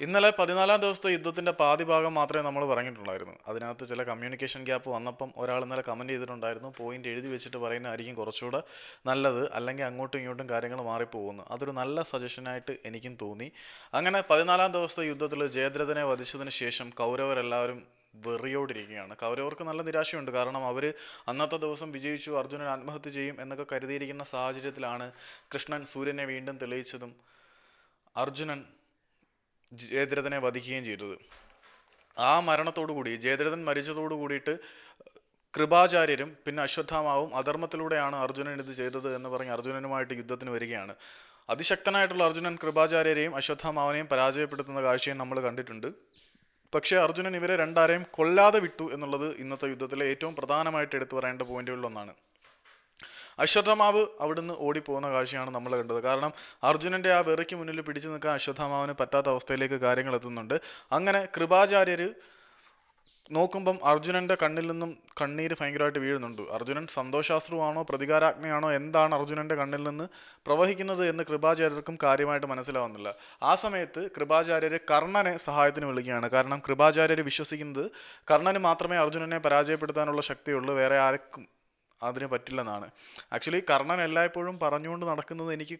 ഇന്നലെ പതിനാലാം ദിവസത്തെ യുദ്ധത്തിന്റെ പാതി ഭാഗം മാത്രമേ നമ്മൾ പറഞ്ഞിട്ടുണ്ടായിരുന്നു. അതിനകത്ത് ചില കമ്മ്യൂണിക്കേഷൻ ഗ്യാപ്പ് വന്നപ്പം ഒരാൾ ഇന്നലെ കമന്റ് ചെയ്തിട്ടുണ്ടായിരുന്നു. പോയിന്റ് എഴുതി വെച്ചിട്ട് പറയുന്നതായിരിക്കും കുറച്ചുകൂടെ നല്ലത്. അല്ലെങ്കിൽ അങ്ങോട്ടും ഇങ്ങോട്ടും കാര്യങ്ങൾ മാറിപ്പോകുന്നു. അതൊരു നല്ല സജഷനായിട്ട് എനിക്കും തോന്നി. അങ്ങനെ പതിനാലാം ദിവസത്തെ യുദ്ധത്തിൽ ജയദ്രഥനെ വധിച്ചതിന് ശേഷം കൗരവരെല്ലാവരും വെറിയോടിരിക്കുകയാണ്. കൗരവർക്ക് നല്ല നിരാശയുണ്ട്. കാരണം അവർ അന്നത്തെ ദിവസം വിജയിച്ചു അർജുനൻ ആത്മഹത്യ ചെയ്യും എന്നൊക്കെ കരുതിയിരിക്കുന്ന സാഹചര്യത്തിലാണ് കൃഷ്ണൻ സൂര്യനെ വീണ്ടും തെളിയിച്ചതും. അർജുനൻ ജയദ്രഥനെ വധിക്കുകയും ചെയ്തത്. ആ മരണത്തോടു കൂടി ജയദ്രഥൻ മരിച്ചതോടു കൂടിയിട്ട് കൃപാചാര്യരും പിന്നെ അശ്വത്ഥാമാവും അധർമ്മത്തിലൂടെയാണ് അർജുനൻ ഇത് ചെയ്തത് എന്ന് പറഞ്ഞ് അർജുനനുമായിട്ട് യുദ്ധത്തിന് വരികയാണ്. അതിശക്തനായിട്ടുള്ള അർജുനൻ കൃപാചാര്യരെയും അശ്വത്ഥാമാവനെയും പരാജയപ്പെടുത്തുന്ന കാഴ്ചയും നമ്മൾ കണ്ടിട്ടുണ്ട്. പക്ഷേ അർജുനൻ ഇവരെ രണ്ടാരെയും കൊല്ലാതെ വിട്ടു എന്നുള്ളത് ഇന്നത്തെ യുദ്ധത്തിലെ ഏറ്റവും പ്രധാനമായിട്ട് എടുത്തു പറയേണ്ട പോയിന്റുകളിലൊന്നാണ് അശ്വത്ഥമാവ് അവിടുന്ന് ഓടിപ്പോകുന്ന കാഴ്ചയാണ് നമ്മൾ കണ്ടത്. കാരണം അർജുനന്റെ ആ വെറിക്ക് മുന്നിൽ പിടിച്ചു നിൽക്കാൻ അശ്വത്ഥമാവിന് പറ്റാത്ത അവസ്ഥയിലേക്ക് കാര്യങ്ങൾ എത്തുന്നുണ്ട്. അങ്ങനെ കൃപാചാര്യർ നോക്കുമ്പം അർജുനന്റെ കണ്ണിൽ നിന്നും കണ്ണീര് ഭയങ്കരമായിട്ട് വീഴുന്നുണ്ട്. അർജുനൻ സന്തോഷാശ്രുവാണോ പ്രതികാരാജ്ഞയാണോ എന്താണ് അർജുനന്റെ കണ്ണിൽ നിന്ന് പ്രവഹിക്കുന്നത് എന്ന് കൃപാചാര്യർക്കും കാര്യമായിട്ട് മനസ്സിലാവുന്നില്ല. ആ സമയത്ത് കൃപാചാര്യർ കർണനെ സഹായത്തിന് വിളിക്കുകയാണ്. കാരണം കൃപാചാര്യർ വിശ്വസിക്കുന്നത് കർണന് മാത്രമേ അർജുനനെ പരാജയപ്പെടുത്താനുള്ള ശക്തിയുള്ളൂ. വേറെ ആർക്കും അതിന് പറ്റില്ലെന്നാണ്. ആക്ച്വലി കർണൻ എല്ലായ്പ്പോഴും പറഞ്ഞുകൊണ്ട് നടക്കുന്നത് എനിക്ക്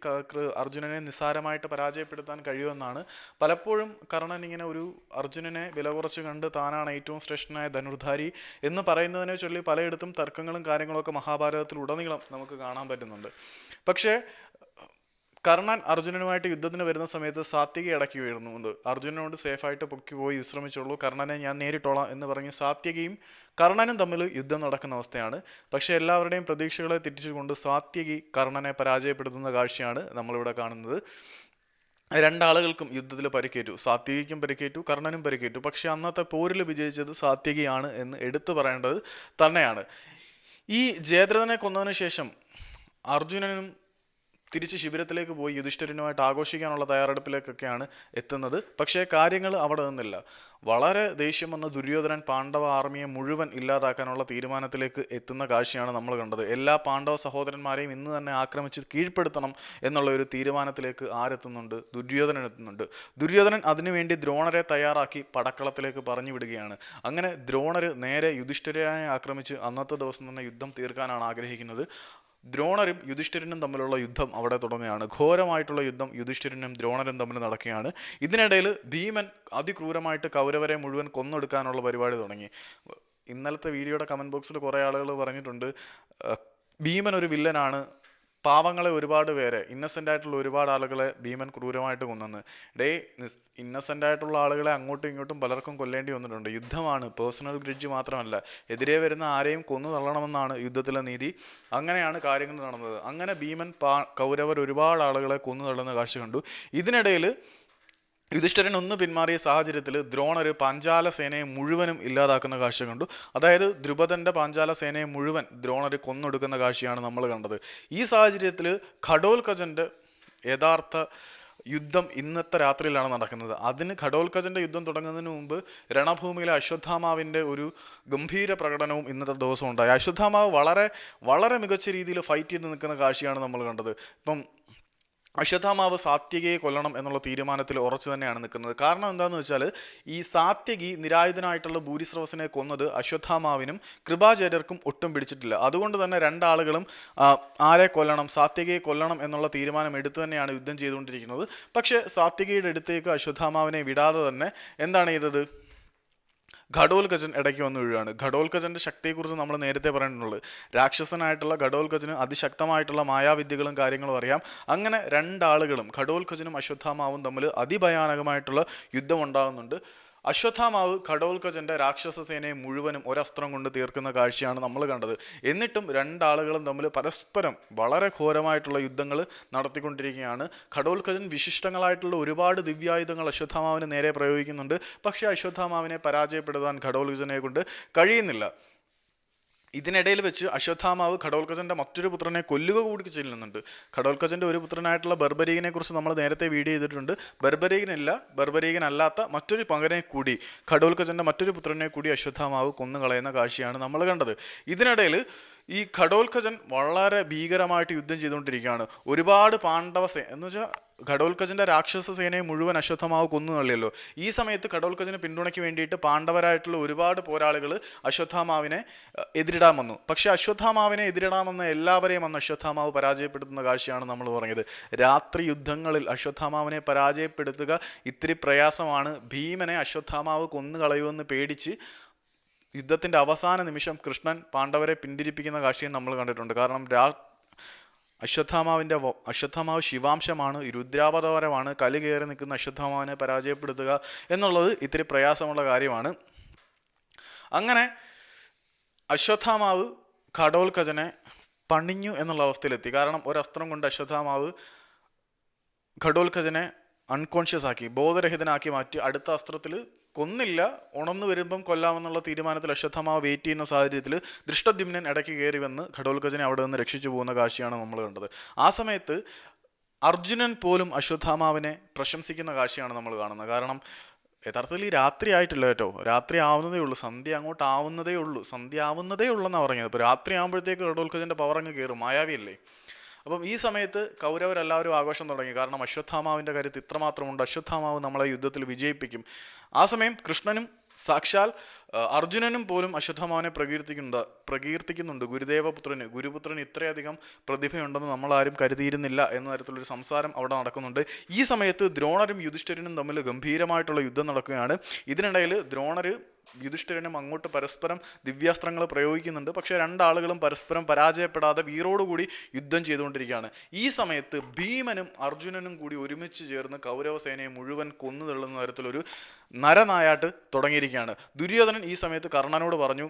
അർജുനനെ നിസ്സാരമായിട്ട് പരാജയപ്പെടുത്താൻ കഴിയുമെന്നാണ്. പലപ്പോഴും കർണൻ ഇങ്ങനെ ഒരു അർജുനനെ വില കുറച്ച് കണ്ട് താനാണ് ഏറ്റവും ശ്രേഷ്ഠനായ ധനുർധാരി എന്ന് പറയുന്നതിനെ ചൊല്ലി പലയിടത്തും തർക്കങ്ങളും കാര്യങ്ങളൊക്കെ മഹാഭാരതത്തിൽ ഉടനീളം നമുക്ക് കാണാൻ പറ്റുന്നുണ്ട്. പക്ഷേ കർണൻ അർജുനനുമായിട്ട് യുദ്ധത്തിന് വരുന്ന സമയത്ത് സാത്വിക ഇടയ്ക്ക് വീഴുന്നുണ്ട് അർജുനനോട് സേഫായിട്ട് പൊക്കി പോയി വിശ്രമിച്ചുള്ളൂ. കർണനെ ഞാൻ നേരിട്ടോളാം എന്ന് പറഞ്ഞ് സാത്വികയും കർണനും തമ്മിൽ യുദ്ധം നടക്കുന്ന അവസ്ഥയാണ്. പക്ഷേ എല്ലാവരുടെയും പ്രതീക്ഷകളെ തെറ്റിച്ചുകൊണ്ട് സാത്യകി കർണനെ പരാജയപ്പെടുത്തുന്ന കാഴ്ചയാണ് നമ്മളിവിടെ കാണുന്നത്. രണ്ടാളുകൾക്കും യുദ്ധത്തിൽ പരിക്കേറ്റു. സാത്വികയ്ക്കും പരിക്കേറ്റു കർണനും പരിക്കേറ്റു. പക്ഷേ അന്നത്തെ പോരിൽ വിജയിച്ചത് സാത്വികയാണ് എന്ന് എടുത്തു പറയേണ്ടത് തന്നെയാണ്. ഈ ജയദ്രഥനെ കൊന്നതിന് ശേഷം അർജുനനും തിരിച്ച് ശിബിരത്തിലേക്ക് പോയി യുധിഷ്ഠിരനുമായിട്ട് ആഘോഷിക്കാനുള്ള തയ്യാറെടുപ്പിലേക്കൊക്കെയാണ് എത്തുന്നത്. പക്ഷേ കാര്യങ്ങൾ അവിടെ നിന്നില്ല. വളരെ ദേഷ്യം വന്ന ദുര്യോധനൻ പാണ്ഡവ ആർമിയെ മുഴുവൻ ഇല്ലാതാക്കാനുള്ള തീരുമാനത്തിലേക്ക് എത്തുന്ന കാഴ്ചയാണ് നമ്മൾ കണ്ടത്. എല്ലാ പാണ്ഡവ സഹോദരന്മാരെയും ഇന്ന് തന്നെ ആക്രമിച്ച് കീഴ്പ്പെടുത്തണം എന്നുള്ള ഒരു തീരുമാനത്തിലേക്ക് ആരെത്തുന്നുണ്ട്? ദുര്യോധനൻ എത്തുന്നുണ്ട്. ദുര്യോധനൻ അതിനുവേണ്ടി ദ്രോണരെ തയ്യാറാക്കി പടക്കളത്തിലേക്ക് പറഞ്ഞു വിടുകയാണ്. അങ്ങനെ ദ്രോണർ നേരെ യുധിഷ്ഠിരനെ ആക്രമിച്ച് അന്നത്തെ ദിവസം തന്നെ യുദ്ധം തീർക്കാനാണ് ആഗ്രഹിക്കുന്നത്. ദ്രോണരും യുധിഷ്ഠിരനും തമ്മിലുള്ള യുദ്ധം അവിടെ തുടങ്ങുകയാണ്. ഘോരമായിട്ടുള്ള യുദ്ധം യുധിഷ്ഠിരനും ദ്രോണരും തമ്മിൽ നടക്കുകയാണ്. ഇതിനിടയിൽ ഭീമൻ അതിക്രൂരമായിട്ട് കൗരവരെ മുഴുവൻ കൊന്നെടുക്കാനുള്ള പരിപാടി തുടങ്ങി. ഇന്നലത്തെ വീഡിയോയുടെ കമന്റ് ബോക്സിൽ കുറേ ആളുകൾ പറഞ്ഞിട്ടുണ്ട് ഭീമൻ ഒരു വില്ലനാണ് പാവങ്ങളെ ഒരുപാട് പേരെ ഇന്നസെന്റ് ആയിട്ടുള്ള ഒരുപാട് ആളുകളെ ഭീമൻ ക്രൂരമായിട്ട് കൊന്നെന്ന്. ഡേ ഇന്നസെന്റ് ആയിട്ടുള്ള ആളുകളെ അങ്ങോട്ടും ഇങ്ങോട്ടും പലർക്കും കൊല്ലേണ്ടി വന്നിട്ടുണ്ട്. യുദ്ധമാണ് പേഴ്സണൽ ഗ്രിഡ്ജ് മാത്രമല്ല. എതിരെ വരുന്ന ആരെയും കൊന്നു തള്ളണമെന്നാണ് യുദ്ധത്തിലെ നീതി. അങ്ങനെയാണ് കാര്യങ്ങൾ നടന്നത്. അങ്ങനെ ഭീമൻ പാ കൗരവർ ഒരുപാട് ആളുകളെ കൊന്നു തള്ളുന്ന കാഴ്ച കണ്ടു. ഇതിനിടയിൽ യുധിഷ്ഠിരൻ ഒന്ന് പിന്മാറിയ സാഹചര്യത്തിൽ ദ്രോണർ പാഞ്ചാല സേനയെ മുഴുവനും ഇല്ലാതാക്കുന്ന കാഴ്ച കണ്ടു. അതായത് ദ്രുപദന്റെ പാഞ്ചാല സേനയെ മുഴുവൻ ദ്രോണർ കൊന്നൊടുക്കുന്ന കാഴ്ചയാണ് നമ്മൾ കണ്ടത്. ഈ സാഹചര്യത്തിൽ ഖഡോൽഖജന്റെ യഥാർത്ഥ യുദ്ധം ഇന്നത്തെ രാത്രിയിലാണ് നടക്കുന്നത്. അതിന് ഘടോൽക്കജന്റെ യുദ്ധം തുടങ്ങുന്നതിന് മുമ്പ് രണഭൂമിയിലെ അശ്വത്ഥാമാവിന്റെ ഒരു ഗംഭീര പ്രകടനവും ഇന്നത്തെ ദിവസം ഉണ്ടായി. അശ്വത്ഥാമാവ് വളരെ വളരെ മികച്ച രീതിയിൽ ഫൈറ്റ് ചെയ്ത് നിൽക്കുന്ന കാഴ്ചയാണ് നമ്മൾ കണ്ടത്. ഇപ്പം അശ്വത്ഥാമാവ് സാത്യകിയെ കൊല്ലണം എന്നുള്ള തീരുമാനത്തിൽ ഉറച്ചു തന്നെയാണ് നിൽക്കുന്നത്. കാരണം എന്താണെന്ന് വെച്ചാൽ ഈ സാത്യകി നിരായുധനായിട്ടുള്ള ഭൂരിശ്രവസിനെ കൊന്നത് അശ്വത്ഥാമാവിനും കൃപാചാര്യർക്കും ഒട്ടും പിടിച്ചിട്ടില്ല. അതുകൊണ്ട് തന്നെ രണ്ടാളുകളും ആരെ കൊല്ലണം സാത്യകിയെ കൊല്ലണം എന്നുള്ള തീരുമാനം എടുത്തു തന്നെയാണ് യുദ്ധം ചെയ്തുകൊണ്ടിരിക്കുന്നത്. പക്ഷേ സാത്യകിയുടെ അടുത്തേക്ക് അശ്വത്ഥാമാവിനെ വിടാതെ തന്നെ എന്താണ് ചെയ്തത്? ഘടോൽഗജൻ ഇടയ്ക്ക് വന്ന് വീഴുകയാണ്. ഘടോൽഗജന്റെ ശക്തിയെക്കുറിച്ച് നമ്മൾ നേരത്തെ പറഞ്ഞിട്ടുള്ളത് രാക്ഷസനായിട്ടുള്ള ഘടോൽഗജന് അതിശക്തമായിട്ടുള്ള മായാവിദ്യകളും കാര്യങ്ങളും അറിയാം. അങ്ങനെ രണ്ടാളുകളും ഘടോൽഗജനും അശ്വത്ഥാമാവും തമ്മിൽ അതിഭയാനകമായിട്ടുള്ള യുദ്ധം ഉണ്ടാകുന്നുണ്ട്. അശ്വത്ഥാമാവ് ഘടോൽഗജന്റെ രാക്ഷസസേനയെ മുഴുവനും ഒരസ്ത്രം കൊണ്ട് തീർക്കുന്ന കാഴ്ചയാണ് നമ്മൾ കണ്ടത്. എന്നിട്ടും രണ്ടാളുകളും തമ്മിൽ പരസ്പരം വളരെ ഘോരമായിട്ടുള്ള യുദ്ധങ്ങൾ നടത്തിക്കൊണ്ടിരിക്കുകയാണ്. ഘടോൽക്കജൻ വിശിഷ്ടങ്ങളായിട്ടുള്ള ഒരുപാട് ദിവ്യായുധങ്ങൾ അശ്വത്ഥാമാവിന് നേരെ പ്രയോഗിക്കുന്നുണ്ട്. പക്ഷേ അശ്വത്ഥാമാവിനെ പരാജയപ്പെടുത്താൻ ഘടോൽക്കജനെ കൊണ്ട് കഴിയുന്നില്ല. ഇതിനിടയിൽ വെച്ച് അശ്വത്ഥാമാവ് ഘടോൽക്കജന്റെ മറ്റൊരു പുത്രനെ കൊല്ലുക കൂടി ചെല്ലുന്നുണ്ട് ഘടോൽക്കജന്റെ ഒരു പുത്രനായിട്ടുള്ള ബർബരീകനെ കുറിച്ച് നമ്മൾ നേരത്തെ വീഡിയോ ചെയ്തിട്ടുണ്ട്. ബർബരീകനല്ല ബർബരീകൻ അല്ലാത്ത മറ്റൊരു പകരനെ കൂടി ഘടോൽക്കജന്റെ മറ്റൊരു പുത്രനെ കൂടി അശ്വത്ഥാമാവ് കൊന്നുകളയുന്ന കാഴ്ചയാണ് നമ്മൾ കണ്ടത്. ഇതിനിടയിൽ ഈ ഘടോത്കജൻ വളരെ ഭീകരമായിട്ട് യുദ്ധം ചെയ്തുകൊണ്ടിരിക്കുകയാണ്. ഒരുപാട് പാണ്ഡവ സേ എന്ന് വെച്ചാൽ ഘടോത്കജന്റെ രാക്ഷസ സേനയെ മുഴുവൻ അശ്വത്ഥമാവ് കൊന്നു തള്ളിയല്ലോ ഈ സമയത്ത് ഘടോത്കജന് പിന്തുണയ്ക്ക് വേണ്ടിയിട്ട് പാണ്ഡവരായിട്ടുള്ള ഒരുപാട് പോരാളികൾ അശ്വത്ഥാമാവിനെ എതിരിടാൻ വന്നു. പക്ഷെ അശ്വത്ഥാമാവിനെ എതിരിടാമെന്ന എല്ലാവരെയും അന്ന് അശ്വത്ഥാമാവ് പരാജയപ്പെടുത്തുന്ന കാഴ്ചയാണ് നമ്മൾ പറഞ്ഞത്. രാത്രി യുദ്ധങ്ങളിൽ അശ്വത്ഥാമാവിനെ പരാജയപ്പെടുത്തുക ഇത്തിരി പ്രയാസമാണ്. ഭീമനെ അശ്വത്ഥാമാവ് കൊന്നുകളയുമെന്ന് പേടിച്ച് യുദ്ധത്തിന്റെ അവസാന നിമിഷം കൃഷ്ണൻ പാണ്ഡവരെ പിന്തിരിപ്പിക്കുന്ന കാഴ്ചയും നമ്മൾ കണ്ടിട്ടുണ്ട്. കാരണം രാ അശ്വത്ഥാമാവിന്റെ അശ്വത്ഥാമാവ് ശിവാംശമാണ് രുദ്രാപതപരമാണ് കലി കയറി നിൽക്കുന്ന അശ്വത്ഥാമാവിനെ പരാജയപ്പെടുത്തുക എന്നുള്ളത് ഇത്തിരി പ്രയാസമുള്ള കാര്യമാണ്. അങ്ങനെ അശ്വത്ഥാമാവ് ഘടോത്കജനെ പണിഞ്ഞു എന്നുള്ള അവസ്ഥയിലെത്തി. കാരണം ഒരസ്ത്രം കൊണ്ട് അശ്വത്ഥാമാവ് ഘടോത്കജനെ അൺകോൺഷ്യസ് ആക്കി ബോധരഹിതനാക്കി മാറ്റി അടുത്ത അസ്ത്രത്തിൽ കൊന്നില്ല ഉണർന്നു വരുമ്പം കൊല്ലാമെന്നുള്ള തീരുമാനത്തിൽ അശ്വത്ഥമാവ് വെയിറ്റ് ചെയ്യുന്ന സാഹചര്യത്തിൽ ദൃഷ്ടദ്യുമ്നൻ ഇടയ്ക്ക് കയറി വന്ന് ഘടോൽക്കജനെ അവിടെ നിന്ന് രക്ഷിച്ചു പോകുന്ന കാഴ്ചയാണ് നമ്മൾ കണ്ടത്. ആ സമയത്ത് അർജുനൻ പോലും അശ്വത്ഥാമാവിനെ പ്രശംസിക്കുന്ന കാഴ്ചയാണ് നമ്മൾ കാണുന്നത്. കാരണം യഥാർത്ഥത്തിൽ ഈ രാത്രി ആയിട്ടില്ല കേട്ടോ. രാത്രി ആവുന്നതേ ഉള്ളൂ. സന്ധ്യ അങ്ങോട്ട് ആവുന്നതേ ഉള്ളൂ. സന്ധ്യ ആവുന്നതേ ഉള്ളൂ എന്നാണ് പറഞ്ഞത്. ഇപ്പോൾ രാത്രി ആകുമ്പോഴത്തേക്ക് ഘടോൽക്കജന്റെ പവർ അങ്ങ് കയറും. മായാവിയല്ലേ? അപ്പം ഈ സമയത്ത് കൗരവരെല്ലാവരും ആഘോഷം തുടങ്ങി. കാരണം അശ്വത്ഥാമാവിന്റെ കാര്യത്തിൽ ഇത്രമാത്രമുണ്ട്. അശ്വത്ഥാമാവ് നമ്മളെ യുദ്ധത്തിൽ വിജയിപ്പിക്കും. ആ സമയം കൃഷ്ണനും സാക്ഷാൽ അർജുനനും പോലും അശ്വത്ഥമാവനെ പ്രകീർത്തിക്കുന്നുണ്ട് പ്രകീർത്തിക്കുന്നുണ്ട്. ഗുരുദേവപുത്രന് ഗുരുപുത്രന് ഇത്രയധികം പ്രതിഭയുണ്ടെന്ന് നമ്മൾ ആരും കരുതിയിരുന്നില്ല എന്ന തരത്തിലൊരു സംസാരം അവിടെ നടക്കുന്നുണ്ട്. ഈ സമയത്ത് ദ്രോണരും യുധിഷ്ഠിരനും തമ്മിൽ ഗംഭീരമായിട്ടുള്ള യുദ്ധം നടക്കുകയാണ്. ഇതിനിടയിൽ ദ്രോണര് യുധിഷ്ഠിരനും അങ്ങോട്ട് പരസ്പരം ദിവ്യാസ്ത്രങ്ങൾ പ്രയോഗിക്കുന്നുണ്ട്. പക്ഷേ രണ്ടാളുകളും പരസ്പരം പരാജയപ്പെടാതെ വീറോടുകൂടി യുദ്ധം ചെയ്തുകൊണ്ടിരിക്കുകയാണ്. ഈ സമയത്ത് ഭീമനും അർജുനനും കൂടി ഒരുമിച്ച് ചേർന്ന് കൗരവസേനയെ മുഴുവൻ കൊന്നു തള്ളുന്ന തരത്തിലൊരു നരനായാട്ട് തുടങ്ങിയിരിക്കുകയാണ്. ദുര്യോധനൻ ഈ സമയത്ത് കർണനോട് പറഞ്ഞു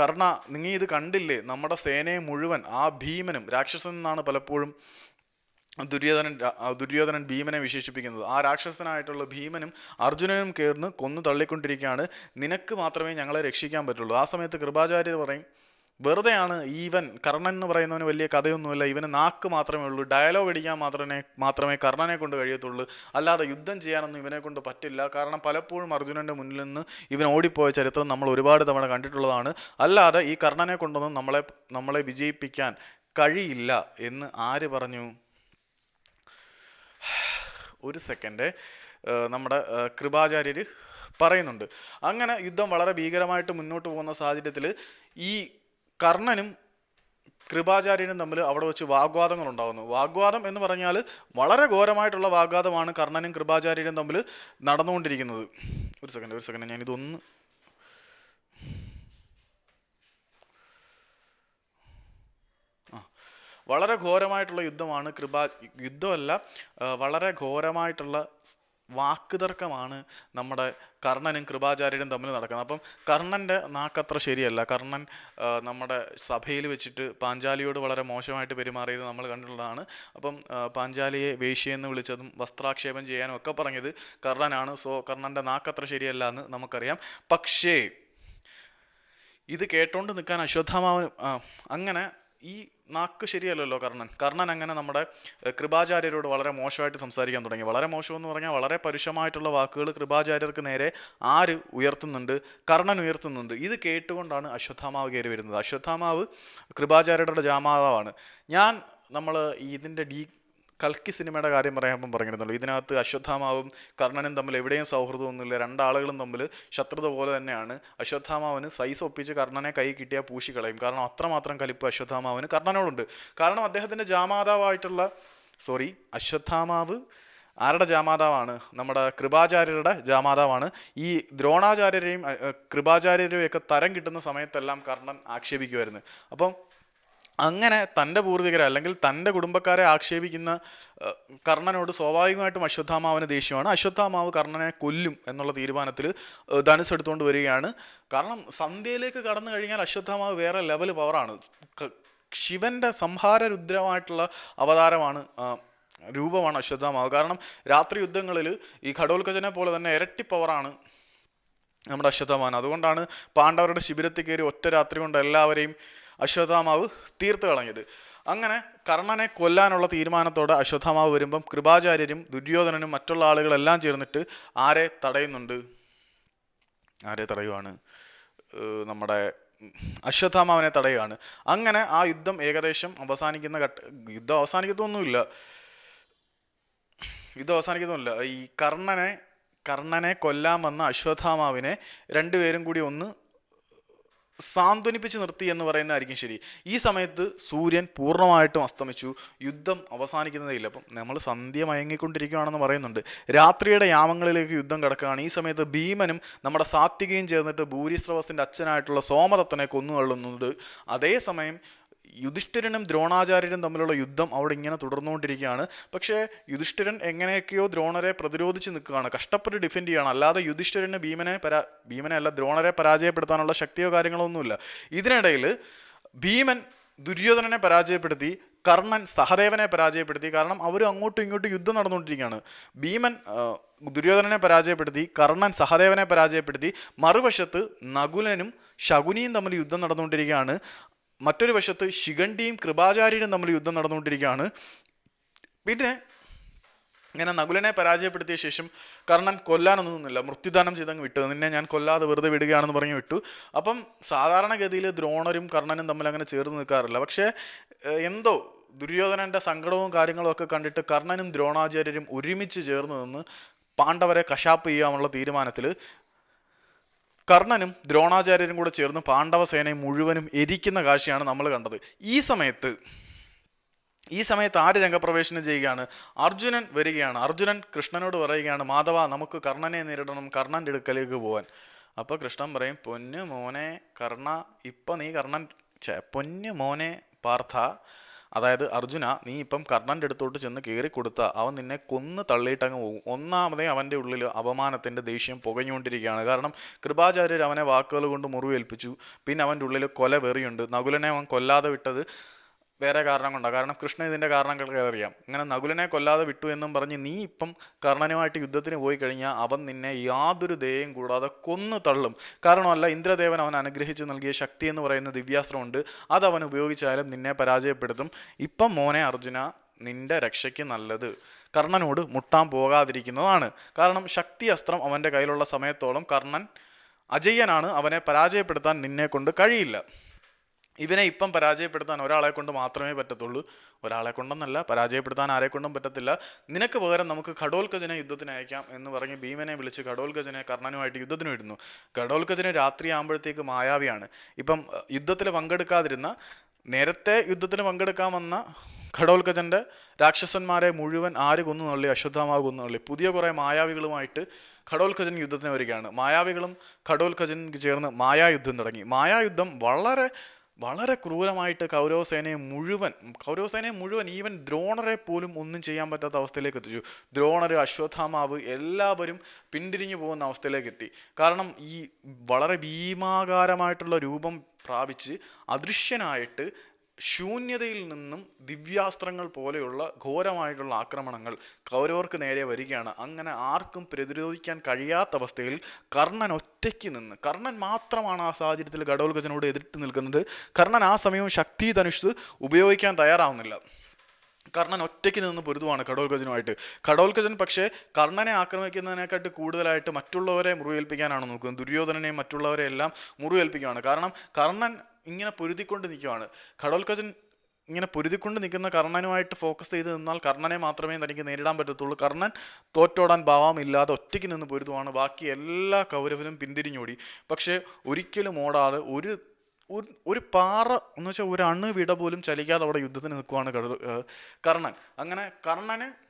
കർണ നീ ഇത് കണ്ടില്ലേ? നമ്മുടെ സേനയെ മുഴുവൻ ആ ഭീമനും രാക്ഷസൻ എന്നാണ് പലപ്പോഴും ദുര്യോധനൻ ദുര്യോധനൻ ഭീമനെ വിശേഷിപ്പിക്കുന്നത്. ആ രാക്ഷസനായിട്ടുള്ള ഭീമനും അർജുനനും കേർന്ന് കൊന്നു തള്ളിക്കൊണ്ടിരിക്കുകയാണ്. നിനക്ക് മാത്രമേ ഞങ്ങളെ രക്ഷിക്കാൻ പറ്റുള്ളൂ. ആ സമയത്ത് കൃപാചാര്യർ പറയും വെറുതെയാണ് ഈവൻ കർണൻ എന്ന് പറയുന്നവന് വലിയ കഥയൊന്നുമില്ല. ഇവന് നാക്ക് മാത്രമേ ഉള്ളൂ ഡയലോഗ് അടിക്കാൻ മാത്രമേ മാത്രമേ കർണനെ കൊണ്ട് കഴിയത്തുള്ളൂ. അല്ലാതെ യുദ്ധം ചെയ്യാനൊന്നും ഇവനെ കൊണ്ട് പറ്റില്ല. കാരണം പലപ്പോഴും അർജുനന്റെ മുന്നിൽ നിന്ന് ഇവൻ ഓടിപ്പോയ ചരിത്രം നമ്മൾ ഒരുപാട് തവണ കണ്ടിട്ടുള്ളതാണ്. അല്ലാതെ ഈ കർണനെ കൊണ്ടൊന്നും നമ്മളെ നമ്മളെ വിജയിപ്പിക്കാൻ കഴിയില്ല എന്ന് ആര് പറഞ്ഞു? ഒരു സെക്കൻഡ് നമ്മുടെ കൃപാചാര്യര് പറയുന്നുണ്ട്. അങ്ങനെ യുദ്ധം വളരെ ഭീകരമായിട്ട് മുന്നോട്ട് പോകുന്ന സാഹചര്യത്തിൽ ഈ കർണനും കൃപാചാര്യനും തമ്മിൽ അവിടെ വെച്ച് വാഗ്വാദങ്ങൾ ഉണ്ടാകുന്നു വാഗ്വാദം എന്ന് പറഞ്ഞാൽ വളരെ ഘോരമായിട്ടുള്ള വാഗ്വാദമാണ് കർണനും കൃപാചാര്യനും തമ്മിൽ നടന്നുകൊണ്ടിരിക്കുന്നത്. ഒരു സെക്കൻഡ് ഒരു സെക്കൻഡ് ഞാൻ ഇതൊന്ന് വളരെ ഘോരമായിട്ടുള്ള യുദ്ധമാണ് കൃപാ യുദ്ധമല്ല വളരെ ഘോരമായിട്ടുള്ള വാക്കുതർക്കമാണ് നമ്മുടെ കർണനും കൃപാചാര്യനും തമ്മിൽ നടക്കുന്നത്. അപ്പം കർണന്റെ നാക്കത്ര ശരിയല്ല. കർണൻ നമ്മുടെ സഭയിൽ വെച്ചിട്ട് പാഞ്ചാലിയോട് വളരെ മോശമായിട്ട് പെരുമാറിയത് നമ്മൾ കണ്ടിട്ടുള്ളതാണ്. അപ്പം പാഞ്ചാലിയെ വേശ്യയെന്ന് വിളിച്ചതും വസ്ത്രാക്ഷേപം ചെയ്യാനും ഒക്കെ പറഞ്ഞത് കർണനാണ്. സോ കർണന്റെ നാക്കത്ര ശരിയല്ല എന്ന് നമുക്കറിയാം. പക്ഷേ ഇത് കേട്ടോണ്ട് നിൽക്കാൻ അശ്വത്ഥാമാവന് അങ്ങനെ ഈ നാക്ക് ശരിയല്ലല്ലോ കർണൻ. കർണൻ അങ്ങനെ നമ്മുടെ കൃപാചാര്യരോട് വളരെ മോശമായിട്ട് സംസാരിക്കാൻ തുടങ്ങി. വളരെ മോശമെന്ന് പറഞ്ഞാൽ വളരെ പരുഷമായിട്ടുള്ള വാക്കുകൾ കൃപാചാര്യർക്ക് നേരെ ആര് ഉയർത്തുന്നുണ്ട്? കർണൻ ഉയർത്തുന്നുണ്ട്. ഇത് കേട്ടുകൊണ്ടാണ് അശ്വത്ഥാമാവ് കയറി വരുന്നത്. അശ്വത്ഥാമാവ് കൃപാചാര്യരുടെ ജാമാതാവാണ് ഞാൻ നമ്മൾ ഇതിന്റെ ഡീ കൽക്കി സിനിമയുടെ കാര്യം പറയുമ്പോൾ പറഞ്ഞിരുന്നല്ലോ. ഇതിനകത്ത് അശ്വത്ഥാമാവും കർണനും തമ്മിൽ എവിടെയും സൗഹൃദമൊന്നുമില്ല രണ്ടാളുകളും തമ്മിൽ ശത്രുത പോലെ തന്നെയാണ്. അശ്വത്ഥാമാവിന് സൈസ് ഒപ്പിച്ച് കർണനെ കൈ കിട്ടിയാൽ കളയും. കാരണം അത്രമാത്രം കലിപ്പ് അശ്വത്ഥാമാവിന് കർണനോടുണ്ട്. കാരണം അദ്ദേഹത്തിന്റെ ജാമാതാവായിട്ടുള്ള സോറി അശ്വത്ഥാമാവ് ആരുടെ ജാമാതാവാണ്? നമ്മുടെ കൃപാചാര്യരുടെ ജാമാതാവാണ്. ഈ ദ്രോണാചാര്യരെയും കൃപാചാര്യരെയും ഒക്കെ തരം കിട്ടുന്ന സമയത്തെല്ലാം കർണൻ ആക്ഷേപിക്കുമായിരുന്നു അപ്പം അങ്ങനെ തന്റെ പൂർവികരെ അല്ലെങ്കിൽ തന്റെ കുടുംബക്കാരെ ആക്ഷേപിക്കുന്ന കർണനോട് സ്വാഭാവികമായിട്ടും അശ്വത്ഥാമാവിന് ദേഷ്യമാണ്. അശ്വത്ഥാമാവ് കർണനെ കൊല്ലും എന്നുള്ള തീരുമാനത്തിൽ ധനുസ് എടുത്തുകൊണ്ട് വരികയാണ്. കാരണം സന്ധ്യയിലേക്ക് കടന്നു കഴിഞ്ഞാൽ അശ്വത്ഥാമാവ് വേറെ ലെവൽ പവറാണ് ശിവന്റെ സംഹാര രുദ്രമായിട്ടുള്ള അവതാരമാണ് രൂപമാണ് അശ്വത്ഥാമാവ്. കാരണം രാത്രി യുദ്ധങ്ങളിൽ ഈ ഘടോൽക്കജനെ പോലെ തന്നെ ഇരട്ടി പവറാണ് നമ്മുടെ അശ്വത്ഥാമാവൻ അതുകൊണ്ടാണ് പാണ്ഡവരുടെ ശിബിരത്തിൽ കയറി ഒറ്റ രാത്രി കൊണ്ട് എല്ലാവരെയും അശ്വത്ഥാമാവ് തീർത്ത് കളഞ്ഞത് അങ്ങനെ കർണനെ കൊല്ലാനുള്ള തീരുമാനത്തോടെ അശ്വത്ഥാമാവ് വരുമ്പം കൃപാചാര്യരും ദുര്യോധനനും മറ്റുള്ള ആളുകളെല്ലാം ചേർന്നിട്ട് ആരെ തടയുന്നുണ്ട്? ആരെ തടയുവാണ്? നമ്മുടെ അശ്വത്ഥാമാവിനെ തടയുകയാണ്. അങ്ങനെ ആ യുദ്ധം ഏകദേശം അവസാനിക്കുന്ന ഘട്ട യുദ്ധം അവസാനിക്കത്തൊന്നുമില്ല. യുദ്ധം അവസാനിക്കുന്നില്ല ഈ കർണനെ കർണനെ കൊല്ലാൻ വന്ന അശ്വത്ഥാമാവിനെ രണ്ടുപേരും കൂടി ഒന്ന് സാന്ത്വനിപ്പിച്ച് നിർത്തി എന്ന് പറയുന്നതായിരിക്കും ശരി. ഈ സമയത്ത് സൂര്യൻ പൂർണമായിട്ടും അസ്തമിച്ചു. യുദ്ധം അവസാനിക്കുന്നതേ ഇല്ല. അപ്പം നമ്മൾ സന്ധ്യ മയങ്ങിക്കൊണ്ടിരിക്കുകയാണെന്ന് പറയുന്നുണ്ട്. രാത്രിയുടെ യാമങ്ങളിലേക്ക് യുദ്ധം കിടക്കുകയാണ്. ഈ സമയത്ത് ഭീമനും നമ്മുടെ സാത്വികയും ചേർന്നിട്ട് ഭൂരിശ്രവസിന്റെ അച്ഛനായിട്ടുള്ള സോമദത്തനെ കൊന്നുകൊള്ളുന്നുണ്ട്. അതേസമയം യുധിഷ്ഠിരനും ദ്രോണാചാര്യരും തമ്മിലുള്ള യുദ്ധം അവിടെ ഇങ്ങനെ തുടർന്നുകൊണ്ടിരിക്കുകയാണ്. പക്ഷേ യുധിഷ്ഠിരൻ എങ്ങനെയൊക്കെയോ ദ്രോണരെ പ്രതിരോധിച്ച് നിൽക്കുകയാണ്. കഷ്ടപ്പെട്ട് ഡിഫെൻഡ് ചെയ്യുകയാണ്. അല്ലാതെ യുധിഷ്ഠിരന് ഭീമനെ പരാ ഭീമനെ അല്ല ദ്രോണരെ പരാജയപ്പെടുത്താനുള്ള ശക്തിയോ കാര്യങ്ങളോ ഒന്നുമില്ല. ഇതിനിടയിൽ ഭീമൻ ദുര്യോധനനെ പരാജയപ്പെടുത്തി കർണൻ സഹദേവനെ പരാജയപ്പെടുത്തി. കാരണം അവർ അങ്ങോട്ടും ഇങ്ങോട്ടും യുദ്ധം നടന്നുകൊണ്ടിരിക്കുകയാണ്. ഭീമൻ ദുര്യോധനനെ പരാജയപ്പെടുത്തി കർണൻ സഹദേവനെ പരാജയപ്പെടുത്തി. മറുവശത്ത് നകുലനും ശകുനിയും തമ്മിൽ യുദ്ധം നടന്നുകൊണ്ടിരിക്കുകയാണ്. മറ്റൊരു വശത്ത് ശിഖണ്ഡിയും കൃപാചാര്യനും തമ്മിൽ യുദ്ധം നടന്നുകൊണ്ടിരിക്കുകയാണ്. പിന്നെ ഇങ്ങനെ നകുലനെ പരാജയപ്പെടുത്തിയ ശേഷം കർണൻ കൊല്ലാനൊന്നും നിന്നില്ല. മൃത്യുദാനം ചെയ്തങ്ങ് വിട്ടു. നിന്നെ ഞാൻ കൊല്ലാതെ വെറുതെ വിടുകയാണെന്ന് പറഞ്ഞ് വിട്ടു. അപ്പം സാധാരണഗതിയിൽ ദ്രോണരും കർണനും തമ്മിൽ അങ്ങനെ ചേർന്ന് നിൽക്കാറില്ല. പക്ഷേ എന്തോ ദുര്യോധനന്റെ സങ്കടവും കാര്യങ്ങളും ഒക്കെ കണ്ടിട്ട് കർണനും ദ്രോണാചാര്യരും ഒരുമിച്ച് ചേർന്ന് നിന്ന് പാണ്ഡവരെ കശാപ്പ് ചെയ്യാനുള്ള തീരുമാനത്തിൽ കർണനും ദ്രോണാചാര്യരും കൂടെ ചേർന്ന് പാണ്ഡവ സേനയെ മുഴുവനും എരിക്കുന്ന കാഴ്ചയാണ് നമ്മൾ കണ്ടത്. ഈ സമയത്ത് ഈ സമയത്ത് ആര് രംഗപ്രവേശനം ചെയ്യുകയാണ്? അർജുനൻ വരികയാണ്. അർജുനൻ കൃഷ്ണനോട് പറയുകയാണ് മാധവ നമുക്ക് കർണനെ നേരിടണം കർണന്റെ അടുക്കലേക്ക് പോവാൻ. അപ്പോൾ കൃഷ്ണൻ പറയും പൊന്നു മോനെ കർണ ഇപ്പം നീ കർണൻ പൊന്നു മോനെ പാർത്ഥ അതായത് അർജുന നീ ഇപ്പം കർണന്റെ അടുത്തോട്ട് ചെന്ന് കയറി കൊടുത്ത അവൻ നിന്നെ കൊന്ന് തള്ളിയിട്ടങ്ങ് പോകും. ഒന്നാമതേ അവന്റെ ഉള്ളിൽ അപമാനത്തിന്റെ ദേഷ്യം പുകഞ്ഞുകൊണ്ടിരിക്കുകയാണ്. കാരണം കൃപാചാര്യർ അവനെ വാക്കുകൾ കൊണ്ട് മുറിവേൽപ്പിച്ചു. പിന്നെ അവന്റെ ഉള്ളിൽ കൊല വെറിയുണ്ട്. നകുലനെ അവൻ കൊല്ലാതെ വിട്ടത് വേറെ കാരണം കൊണ്ടാണ് കാരണം കൃഷ്ണൻ ഇതിന്റെ കാരണങ്ങളൊക്കെ അറിയാം അങ്ങനെ നകുലനെ കൊല്ലാതെ വിട്ടു എന്നും പറഞ്ഞ് നീ ഇപ്പം കർണനുമായിട്ട് യുദ്ധത്തിന് പോയി കഴിഞ്ഞാൽ അവൻ നിന്നെ യാതൊരു ദയയും കൂടാതെ കൊന്നു തള്ളും. കാരണമല്ല ഇന്ദ്രദേവൻ അവൻ അനുഗ്രഹിച്ച് നൽകിയ ശക്തി എന്ന് പറയുന്ന ദിവ്യാസ്ത്രമുണ്ട്. അത് അവൻ ഉപയോഗിച്ചാലും നിന്നെ പരാജയപ്പെടുത്തും. ഇപ്പം മോനെ അർജുന നിന്റെ രക്ഷയ്ക്ക് നല്ലത്. കർണനോട് മുട്ടാൻ പോകാതിരിക്കുന്നതാണ്. കാരണം ശക്തി അസ്ത്രം അവന്റെ കയ്യിലുള്ള സമയത്തോളം കർണൻ അജയ്യനാണ്. അവനെ പരാജയപ്പെടുത്താൻ നിന്നെ കൊണ്ട് കഴിയില്ല. ഇവനെ ഇപ്പം പരാജയപ്പെടുത്താൻ ഒരാളെ കൊണ്ട് മാത്രമേ പറ്റത്തുള്ളൂ. ഒരാളെ കൊണ്ടൊന്നല്ല പരാജയപ്പെടുത്താൻ ആരെ കൊണ്ടും പറ്റത്തില്ല. നിനക്ക് പകരം നമുക്ക് ഘടോൽക്കജനെ യുദ്ധത്തിന് അയക്കാം എന്ന് പറഞ്ഞ് ഭീമനെ വിളിച്ച് ഘടോൽക്കജനെ കർണനുമായിട്ട് യുദ്ധത്തിന് വിടുന്നു. രാത്രി ആകുമ്പോഴത്തേക്ക് മായാവിയാണ്. ഇപ്പം യുദ്ധത്തിൽ പങ്കെടുക്കാതിരുന്ന നേരത്തെ യുദ്ധത്തിന് പങ്കെടുക്കാമെന്ന വന്ന ഘടോൽക്കജന്റെ രാക്ഷസന്മാരെ മുഴുവൻ ആര് കൊന്നു തള്ളി? അശ്വത്ഥാമാവ് കൊന്നു തള്ളി. പുതിയ കുറേ മായാവികളുമായിട്ട് ഘടോൽഖജൻ യുദ്ധത്തിന് വരികയാണ്. മായാവികളും ഘടോൽഖജൻ ചേർന്ന് മായായുദ്ധം തുടങ്ങി. മായായുദ്ധം വളരെ വളരെ ക്രൂരമായിട്ട് കൗരവസേനയെ മുഴുവൻ കൗരവസേനയെ മുഴുവൻ ഈവൻ ദ്രോണരെ പോലും ഒന്നും ചെയ്യാൻ പറ്റാത്ത അവസ്ഥയിലേക്ക് എത്തിച്ചു. ദ്രോണർ അശ്വത്ഥാമാവ് എല്ലാവരും പിന്തിരിഞ്ഞു പോകുന്ന അവസ്ഥയിലേക്ക് എത്തി. കാരണം ഈ വളരെ ഭീമാകാരമായിട്ടുള്ള രൂപം പ്രാപിച്ച് അദൃശ്യനായിട്ട് ശൂന്യതയിൽ നിന്നും ദിവ്യാസ്ത്രങ്ങൾ പോലെയുള്ള ഘോരമായിട്ടുള്ള ആക്രമണങ്ങൾ കൗരവർക്ക് നേരെ വരികയാണ്. അങ്ങനെ ആർക്കും പ്രതിരോധിക്കാൻ കഴിയാത്ത അവസ്ഥയിൽ കർണൻ ഒറ്റയ്ക്ക് നിന്ന് കർണൻ മാത്രമാണ് ആ സാഹചര്യത്തിൽ ഘടോൽഗജനോട് എതിർത്ത് നിൽക്കുന്നത്. കർണൻ ആ സമയവും ശക്തി ധനുഷ് ഉപയോഗിക്കാൻ തയ്യാറാവുന്നില്ല. കർണൻ ഒറ്റയ്ക്ക് നിന്ന് പൊരുതുവാണ് കടോൽഗജനുമായിട്ട് കടോൽഗജൻ പക്ഷേ കർണനെ ആക്രമിക്കുന്നതിനെക്കാട്ട് കൂടുതലായിട്ട് മറ്റുള്ളവരെ മുറിവേൽപ്പിക്കാനാണ് നോക്കുന്നത്. ദുര്യോധനനെയും മറ്റുള്ളവരെ എല്ലാം മുറിവേൽപ്പിക്കുകയാണ്. കാരണം കർണൻ ഇങ്ങനെ പൊരുതിക്കൊണ്ട് നിൽക്കുകയാണ്. കടോൽഗജൻ ഇങ്ങനെ പൊരുതിക്കൊണ്ട് നിൽക്കുന്ന കർണനുമായിട്ട് ഫോക്കസ് ചെയ്ത് നിന്നാൽ കർണനെ മാത്രമേ തനിക്ക് നേരിടാൻ പറ്റത്തുള്ളൂ. കർണൻ തോറ്റോടാൻ ഭാവമില്ലാതെ ഒറ്റയ്ക്ക് നിന്ന് പൊരുതുവാണ്. ബാക്കി എല്ലാ കൗരവനും പിന്തിരിഞ്ഞോടി. പക്ഷേ ഒരിക്കലും ഓടാതെ ഒരു ഒരു- ഒരു പാറ എന്ന് വെച്ചാൽ ഒരു അണുവിട പോലും ചലിക്കാതെ അവിടെ യുദ്ധത്തിന് നിൽക്കുവാണ് കർണൻ. അങ്ങനെ കർണന്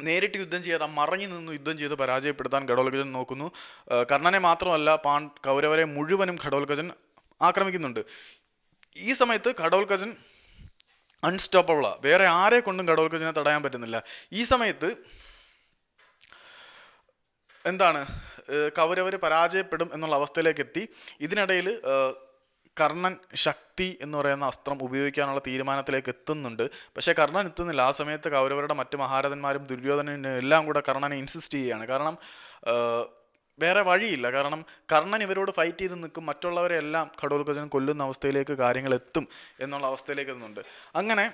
നേരിട്ട് യുദ്ധം ചെയ്യാതെ മറഞ്ഞു നിന്ന് യുദ്ധം ചെയ്ത് പരാജയപ്പെടുത്താൻ ഘടോൽഗജൻ നോക്കുന്നു. കർണനെ മാത്രമല്ല പാൺ കൗരവരെ മുഴുവനും ഘടോൽഗജൻ ആക്രമിക്കുന്നുണ്ട്. ഈ സമയത്ത് ഘടോൽഗജൻ അൺസ്റ്റോപ്പബിളാണ് വേറെ ആരെ കൊണ്ടും ഘടോൽഗജനെ തടയാൻ പറ്റുന്നില്ല. ഈ സമയത്ത് എന്താണ്? കൗരവർ പരാജയപ്പെടും എന്നുള്ള അവസ്ഥയിലേക്ക് എത്തി. ഇതിനിടയിൽ കർണൻ ശക്തി എന്ന് പറയുന്ന അസ്ത്രം ഉപയോഗിക്കാനുള്ള തീരുമാനത്തിലേക്ക് എത്തുന്നുണ്ട്. പക്ഷേ കർണൻ എത്തുന്നില്ല. ആ സമയത്ത് കൗരവരുടെ മറ്റ് മഹാരഥന്മാരും ദുര്യോധനനും എല്ലാം കൂടെ കർണനെ ഇൻസിസ്റ്റ് ചെയ്യുകയാണ്. കാരണം വേറെ വഴിയില്ല. കാരണം കർണൻ ഇവരോട് ഫൈറ്റ് ചെയ്ത് നിൽക്കും. മറ്റുള്ളവരെല്ലാം എല്ലാം കൊല്ലുന്ന അവസ്ഥയിലേക്ക് കാര്യങ്ങൾ എത്തും എന്നുള്ള അവസ്ഥയിലേക്ക് എത്തുന്നുണ്ട്. അങ്ങനെ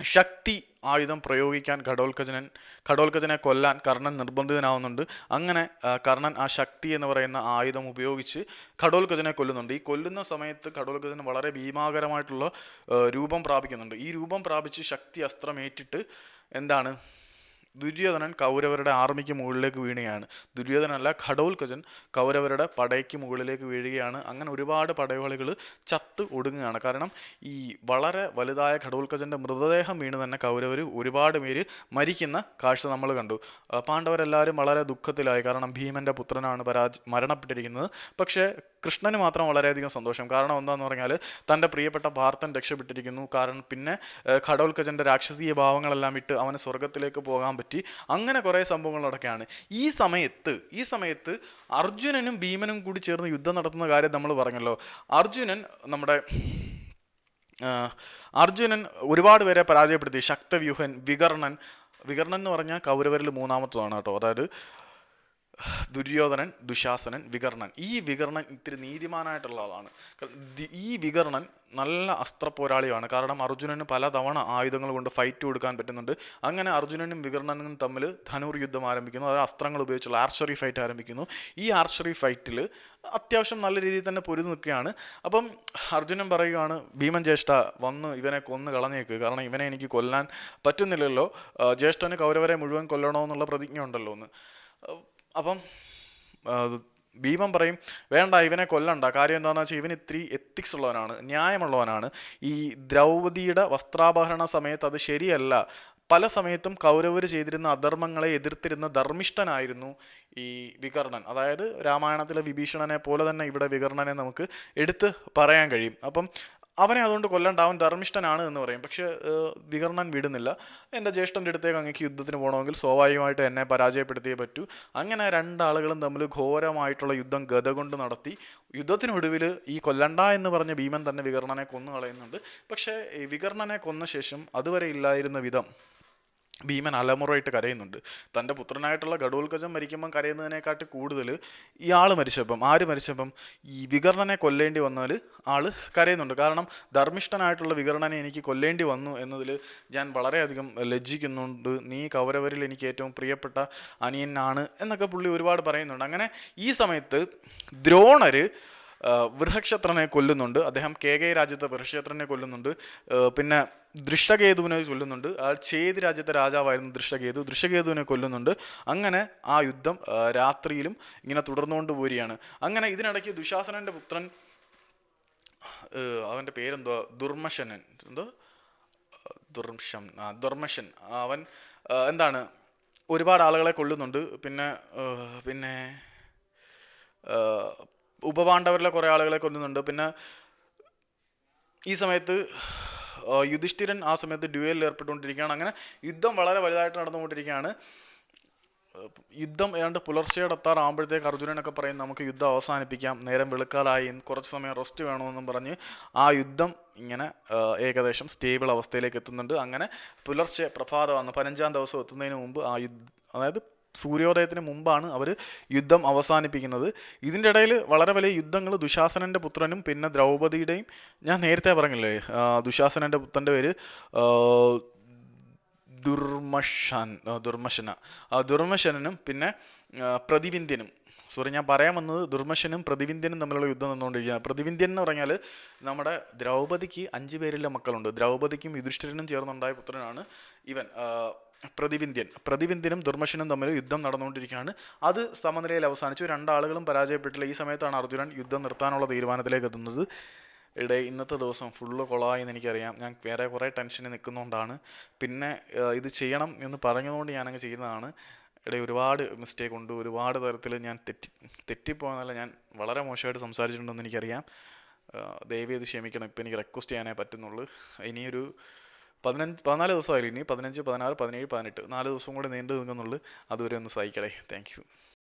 ശക്തി ആയുധം പ്രയോഗിക്കാൻ ഘടോൽക്കജനൻ ഘടോൽക്കജനെ കൊല്ലാൻ കർണൻ നിർബന്ധിതനാവുന്നുണ്ട്. അങ്ങനെ കർണൻ ആ ശക്തി എന്ന് പറയുന്ന ആയുധം ഉപയോഗിച്ച് ഘടോൽക്കജനെ കൊല്ലുന്നുണ്ട്. ഈ കൊല്ലുന്ന സമയത്ത് ഘടോൽക്കജൻ വളരെ ഭീമാകരമായിട്ടുള്ള രൂപം പ്രാപിക്കുന്നുണ്ട്. ഈ രൂപം പ്രാപിച്ച് ശക്തി അസ്ത്രമേറ്റിട്ട് എന്താണ്? ദുര്യോധനൻ കൗരവരുടെ ആർമിക്ക് മുകളിലേക്ക് വീണുകയാണ് ദുര്യോധനല്ല ഘടോൽക്കജൻ കൗരവരുടെ പടയ്ക്ക് മുകളിലേക്ക് വീഴുകയാണ്. അങ്ങനെ ഒരുപാട് പടയോളികൾ ചത്ത് ഒടുങ്ങുകയാണ്. കാരണം ഈ വളരെ വലുതായ ഘടോൽക്കജന്റെ മൃതദേഹം വീണ് തന്നെ കൗരവർ ഒരുപാട് പേര് മരിക്കുന്ന കാഴ്ച നമ്മൾ കണ്ടു. പാണ്ഡവരെല്ലാവരും വളരെ ദുഃഖത്തിലായി. കാരണം ഭീമന്റെ പുത്രനാണ് പരാജ മരണപ്പെട്ടിരിക്കുന്നത്. പക്ഷേ കൃഷ്ണന് മാത്രം വളരെയധികം സന്തോഷം. കാരണം എന്താന്ന് പറഞ്ഞാൽ തന്റെ പ്രിയപ്പെട്ട ഭാർത്തൻ രക്ഷപ്പെട്ടിരിക്കുന്നു. കാരണം പിന്നെ ഘടോൽക്കജന്റെ രാക്ഷസീയ ഭാവങ്ങളെല്ലാം ഇട്ട് അവന് സ്വർഗത്തിലേക്ക് പോകാൻ പറ്റി. അങ്ങനെ കുറേ സംഭവങ്ങളൊക്കെയാണ് ഈ സമയത്ത് ഈ സമയത്ത് അർജുനനും ഭീമനും കൂടി ചേർന്ന് യുദ്ധം നടത്തുന്ന കാര്യം നമ്മൾ പറഞ്ഞല്ലോ. അർജുനൻ നമ്മുടെ അർജുനൻ ഒരുപാട് പേരെ പരാജയപ്പെടുത്തി. ശക്തവ്യൂഹൻ വികർണൻ. വികർണൻ എന്ന് പറഞ്ഞാൽ കൗരവരിൽ മൂന്നാമത്തതാണ് കേട്ടോ. അതായത് ദുര്യോധനൻ ദുശാസനൻ വികർണൻ. ഈ വികർണൻ ഇത്തിരി നീതിമാനായിട്ടുള്ള ആളാണ്. ഈ വികർണൻ നല്ല അസ്ത്ര പോരാളിയാണ് കാരണം അർജുനന് പലതവണ ആയുധങ്ങൾ കൊണ്ട് ഫൈറ്റ് കൊടുക്കാൻ പറ്റുന്നുണ്ട്. അങ്ങനെ അർജുനനും വികർണനും തമ്മിൽ ധനൂർ യുദ്ധം ആരംഭിക്കുന്നു. അതായത് അസ്ത്രങ്ങൾ ഉപയോഗിച്ചുള്ള ആർച്ചറി ഫൈറ്റ് ആരംഭിക്കുന്നു. ഈ ആർച്ചറി ഫൈറ്റിൽ അത്യാവശ്യം നല്ല രീതിയിൽ തന്നെ പൊരുതി നിൽക്കുകയാണ്. അപ്പം അർജുനൻ പറയുകയാണ് ഭീമൻ ജ്യേഷ്ഠ വന്ന് ഇവനെ കൊന്ന് കളഞ്ഞേക്ക്. കാരണം ഇവനെ എനിക്ക് കൊല്ലാൻ പറ്റുന്നില്ലല്ലോ. ജ്യേഷ്ഠന് കൗരവരെ മുഴുവൻ കൊല്ലണമെന്നുള്ള പ്രതിജ്ഞ ഉണ്ടല്ലോ എന്ന്. അപ്പം ഭീമൻ പറയും വേണ്ട ഇവനെ കൊല്ലണ്ട. കാര്യം എന്താണെന്ന് വെച്ചാൽ ഇവൻ ഇത്തിരി എത്തിക്സ് ഉള്ളവനാണ് ന്യായമുള്ളവനാണ്. ഈ ദ്രൗപതിയുടെ വസ്ത്രാപഹരണ സമയത്ത് അത് ശരിയല്ല. പല സമയത്തും കൗരവർ ചെയ്തിരുന്ന അധർമ്മങ്ങളെ എതിർത്തിരുന്ന ധർമ്മിഷ്ഠനായിരുന്നു ഈ വികർണൻ. അതായത് രാമായണത്തിലെ വിഭീഷണനെ പോലെ തന്നെ ഇവിടെ വികർണനെ നമുക്ക് എടുത്ത് പറയാൻ കഴിയും. അപ്പം അവനെ അതുകൊണ്ട് കൊല്ലണ്ട അവൻ ധർമ്മിഷ്ഠനാണ് എന്ന് പറയും. പക്ഷെ വികർണൻ വിടുന്നില്ല. എന്റെ ജ്യേഷ്ഠന്റെ അടുത്തേക്ക് അങ്ങേക്ക് യുദ്ധത്തിന് പോകണമെങ്കിൽ സ്വാഭാവികമായിട്ട് എന്നെ പരാജയപ്പെടുത്തിയേ പറ്റൂ. അങ്ങനെ രണ്ടാളുകളും തമ്മിൽ ഘോരമായിട്ടുള്ള യുദ്ധം ഗത കൊണ്ട് നടത്തി യുദ്ധത്തിനൊടുവിൽ ഈ കൊല്ലണ്ട എന്ന് പറഞ്ഞ ഭീമൻ തന്നെ വികർണനെ കൊന്നു കളയുന്നുണ്ട് പക്ഷേ വികർണനെ കൊന്ന ശേഷം അതുവരെ ഇല്ലായിരുന്ന വിധം ഭീമൻ അലമുറയിട്ട് കരയുന്നുണ്ട്. തന്റെ പുത്രനായിട്ടുള്ള ഘടോൽക്കജം മരിക്കുമ്പം കരയുന്നതിനെക്കാട്ടി കൂടുതൽ ഇയാൾ മരിച്ചപ്പം ആര് മരിച്ചപ്പം ഈ വികർണനെ കൊല്ലേണ്ടി വന്നാൽ ആൾ കരയുന്നുണ്ട്. കാരണം ധർമ്മിഷ്ഠനായിട്ടുള്ള വികർണനെ എനിക്ക് കൊല്ലേണ്ടി വന്നു എന്നതിൽ ഞാൻ വളരെയധികം ലജ്ജിക്കുന്നുണ്ട്. നീ കൗരവരിൽ എനിക്ക് ഏറ്റവും പ്രിയപ്പെട്ട അനിയനാണ് എന്നൊക്കെ പുള്ളി ഒരുപാട് പറയുന്നുണ്ട്. അങ്ങനെ ഈ സമയത്ത് ദ്രോണര് വൃഹക്ഷത്രനെ കൊല്ലുന്നുണ്ട്. അദ്ദേഹം കെ കെ രാജ്യത്തെ വൃഹക്ഷത്രനെ കൊല്ലുന്നുണ്ട്. പിന്നെ ദൃഷ്ടകേതുവിനെ കൊല്ലുന്നുണ്ട്. ചേത് രാജ്യത്തെ രാജാവായിരുന്നു ദൃഷ്ടകേതു. ദൃഷ്ടകേതുവിനെ കൊല്ലുന്നുണ്ട്. അങ്ങനെ ആ യുദ്ധം രാത്രിയിലും ഇങ്ങനെ തുടർന്നുകൊണ്ട് പോരുകയാണ്. അങ്ങനെ ഇതിനിടയ്ക്ക് ദുശാസനന്റെ പുത്രൻ അവന്റെ പേരെന്തോ ദുർമശനൻ. എന്തോ ദുർംശം ദുർമശൻ. അവൻ എന്താണ്? ഒരുപാട് ആളുകളെ കൊല്ലുന്നുണ്ട്. പിന്നെ പിന്നെ ഉപപാണ്ഡവരിലെ കുറേ ആളുകളെ കൊല്ലുന്നുണ്ട്. പിന്നെ ഈ സമയത്ത് യുധിഷ്ഠിരൻ ആ സമയത്ത് ഡ്യുവലിൽ ഏർപ്പെട്ടുകൊണ്ടിരിക്കുകയാണ്. അങ്ങനെ യുദ്ധം വളരെ വലുതായിട്ട് നടന്നുകൊണ്ടിരിക്കുകയാണ്. യുദ്ധം ഏതാണ്ട് പുലർച്ചയോടെ എത്താറാകുമ്പോഴത്തേക്ക് അർജുനനൊക്കെ പറയും നമുക്ക് യുദ്ധം അവസാനിപ്പിക്കാം. നേരം വെളുക്കാലായി. കുറച്ച് സമയം റെസ്റ്റ് വേണമെന്നും പറഞ്ഞ് ആ യുദ്ധം ഇങ്ങനെ ഏകദേശം സ്റ്റേബിൾ അവസ്ഥയിലേക്ക് എത്തുന്നുണ്ട്. അങ്ങനെ പുലർച്ചെ പ്രഭാതമാണ്. പതിനഞ്ചാം ദിവസം എത്തുന്നതിന് മുമ്പ് ആ യുദ്ധം അതായത് സൂര്യോദയത്തിന് മുമ്പാണ് അവർ യുദ്ധം അവസാനിപ്പിക്കുന്നത്. ഇതിന്റെ ഇടയിൽ വളരെ വലിയ യുദ്ധങ്ങൾ ദുശാസനന്റെ പുത്രനും പിന്നെ ദ്രൗപദിയുടെയും ഞാൻ നേരത്തെ പറഞ്ഞില്ലേ ദുശാസനന്റെ പുത്രന്റെ പേര് ദുർമഷൻ ദുർമശന. ദുർമശനും പിന്നെ പ്രതിവിന്ധ്യനും. സോറി ഞാൻ പറയാൻ വന്നത് ദുർമശനും പ്രതിവിന്ധ്യനും തമ്മിലുള്ള യുദ്ധം നിന്നുകൊണ്ടിരിക്കുകയാണ് പ്രതിവിന്ധ്യൻ എന്ന് പറഞ്ഞാൽ നമ്മുടെ ദ്രൗപദിക്ക് അഞ്ച് പേരിലെ മക്കളുണ്ട്. ദ്രൗപദിക്കും യുധിഷ്ഠിരനും ചേർന്നുണ്ടായ പുത്രനാണ് ഇവൻ. പ്രതിവിന്ധ്യൻ. പ്രതിവിന്ധ്യനും ദുർമശനും തമ്മിൽ യുദ്ധം നടന്നുകൊണ്ടിരിക്കുകയാണ്. അത് സമനിലയിൽ അവസാനിച്ചു. രണ്ടാളുകളും പരാജയപ്പെട്ടില്ല. ഈ സമയത്താണ് അർജുനൻ യുദ്ധം നിർത്താനുള്ള തീരുമാനത്തിലേക്ക് എത്തുന്നത്. ഇടെ ഇന്നത്തെ ദിവസം ഫുള്ള് കൊളായി എന്ന് എനിക്കറിയാം. ഞാൻ വേറെ കുറേ ടെൻഷനിൽ നിൽക്കുന്നതുകൊണ്ടാണ് പിന്നെ ഇത് ചെയ്യണം എന്ന് പറഞ്ഞതുകൊണ്ട് ഞാനങ്ങ് ചെയ്യുന്നതാണ്. ഇടയിൽ ഒരുപാട് മിസ്റ്റേക്ക് ഉണ്ട്. ഒരുപാട് തരത്തിൽ ഞാൻ തെറ്റി തെറ്റിപ്പോയെന്നല്ല ഞാൻ വളരെ മോശമായിട്ട് സംസാരിച്ചിട്ടുണ്ടെന്ന് എനിക്കറിയാം. ദയവ് ചെയ്ത് ക്ഷമിക്കണം. ഇപ്പം എനിക്ക് റിക്വസ്റ്റ് ചെയ്യാനേ പറ്റുന്നുള്ളൂ. ഇനിയൊരു പതിനഞ്ച് പതിനാല് ദിവസമായില്ല ഇനി? പതിനഞ്ച് പതിനാറ് പതിനേഴ് പതിനെട്ട്. നാല് ദിവസം കൂടെ നീണ്ടു നിൽക്കുന്നുള്ളൂ. അതുവരെ ഒന്ന് സഹിക്കടേ താങ്ക്